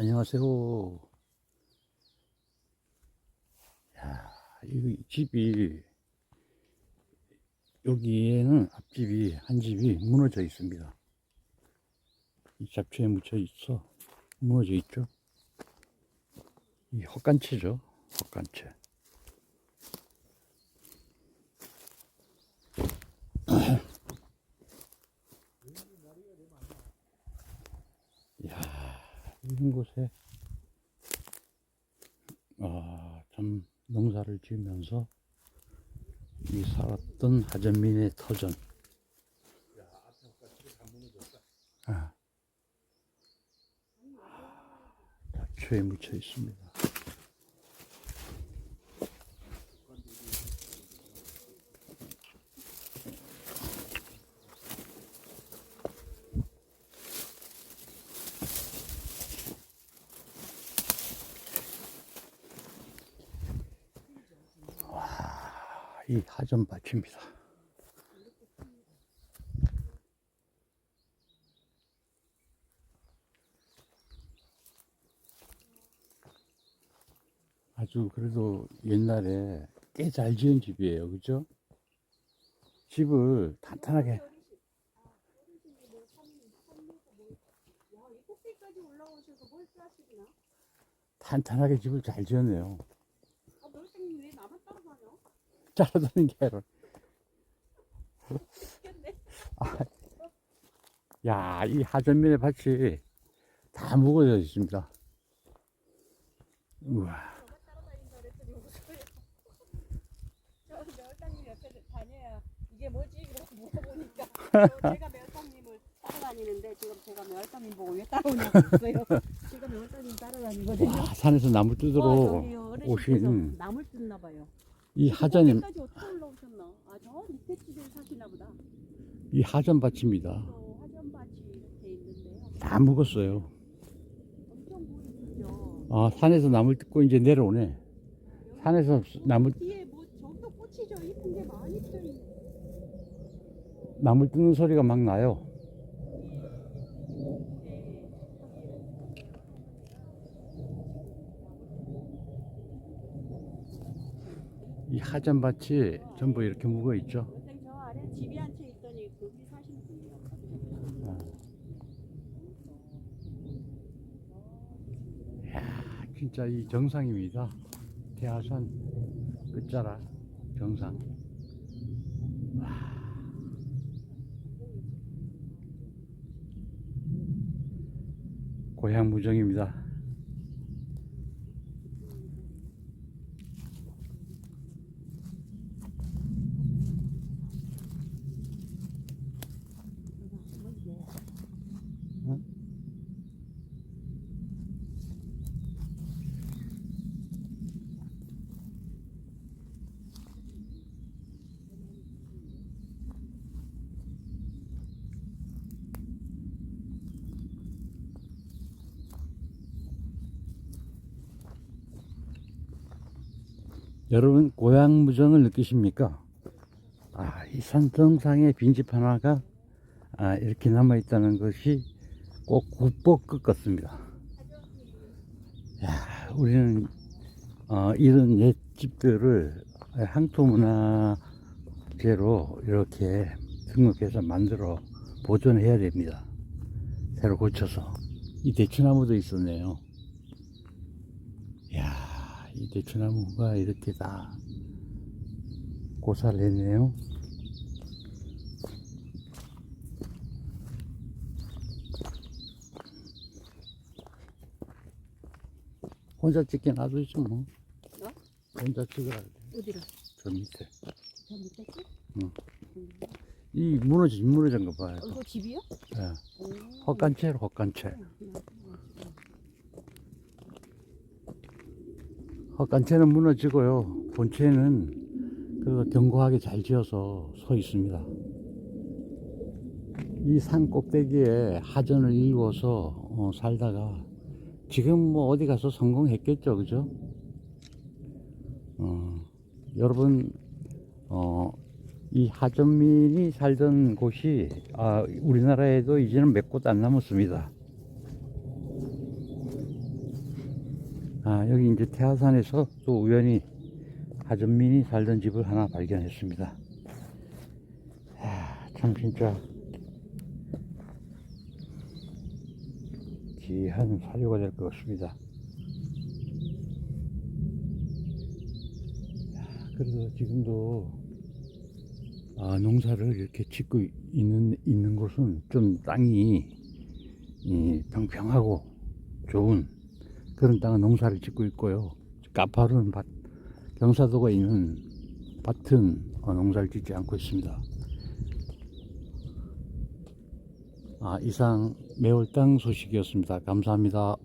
안녕하세요. 야, 이 집이, 여기에는 앞집이, 한 집이 무너져 있습니다. 이 잡초에 묻혀 있어. 무너져 있죠. 이 헛간채죠. 헛간채. 이야, 이런 곳에, 아, 참, 농사를 지으면서, 이 살았던 하전민의 터전. 아. 잡초에 묻혀 있습니다. 이 하전밭입니다. 아주 그래도 옛날에 꽤 잘 지은 집이에요. 그죠? 집을 탄탄하게? 탄탄하게 집을 잘 지었네요. 아, 멀쩡히 왜 나만 따라다녀? 따라다니는 게 아니라. 죽겠네. 야, 이 하전면의 밭이 다 무거워져 있습니다. 우와. 이게 뭐지? 물어보니까 제가 매월당님을 따라다니는데 지금 제가 매월당님 보고 왜 따라오냐고 했어요. 제가 매월당님 따라다니거든요. 와, 산에서 나무 뜯으러 오신 나물. 이 하전임, 까지 어떻게 올라오셨나? 아, 저 밑에 집에 사시나 보다. 이 하전밭입니다. 또 화전밭이 이렇게 있는데요. 다. 엄청 크죠. 아, 산에서 나물 뜯고 이제 내려오네. 산에서 나물, 뒤에 뭐 저도 꽃이죠. 이쁜 게 많이 펴 있는. 나물 뜯는 소리가 막 나요. 이 하전밭이 전부 이렇게 묵어 있죠. 선생 저 아래 집이 한 채 있더니 거기 사시는 분이요. 야, 진짜 이 정상입니다. 대하산 끝자락 정상. 와. 고향 무정입니다. 여러분 고향 무정을 느끼십니까? 아, 이 산 정상에 빈집 하나가 아, 이렇게 남아 있다는 것이 꼭 국보 끝 같습니다. 야, 우리는 어, 이런 옛 집들을 항토 문화재로 이렇게 등록해서 만들어 보존해야 됩니다. 새로 고쳐서 이 대추나무도 있었네요. 야, 이 대추나무가 이렇게 다 고사를 했네요. 혼자 찍게 놔두죠 뭐. 어? 혼자 찍으라 그래. 어디로? 저 밑에. 저 밑에 집? 응. 음. 이 무너진 무너진 거 봐요. 어, 이거 집이요? 예. 오. 헛간채로 헛간채. 헛간채는 무너지고요. 본체는 그 견고하게 잘 지어서 서 있습니다. 이 산 꼭대기에 하전을 이루어서 어, 살다가 지금 뭐 어디 가서 성공했겠죠, 그죠? 어, 여러분, 어, 이 하전민이 살던 곳이 아, 우리나라에도 이제는 몇 곳 안 남았습니다. 아, 여기 이제 태화산에서 또 우연히 하전민이 살던 집을 하나 발견했습니다. 야, 참 진짜 귀한 사료가 될 것 같습니다. 야, 그래도 지금도 아, 농사를 이렇게 짓고 있는 있는 곳은 좀 땅이 이, 평평하고 좋은 그런 땅은 농사를 짓고 있고요. 가파른 밭, 경사도가 있는 밭은 어, 농사를 짓지 않고 있습니다. 아, 이상 매월당 소식이었습니다. 감사합니다.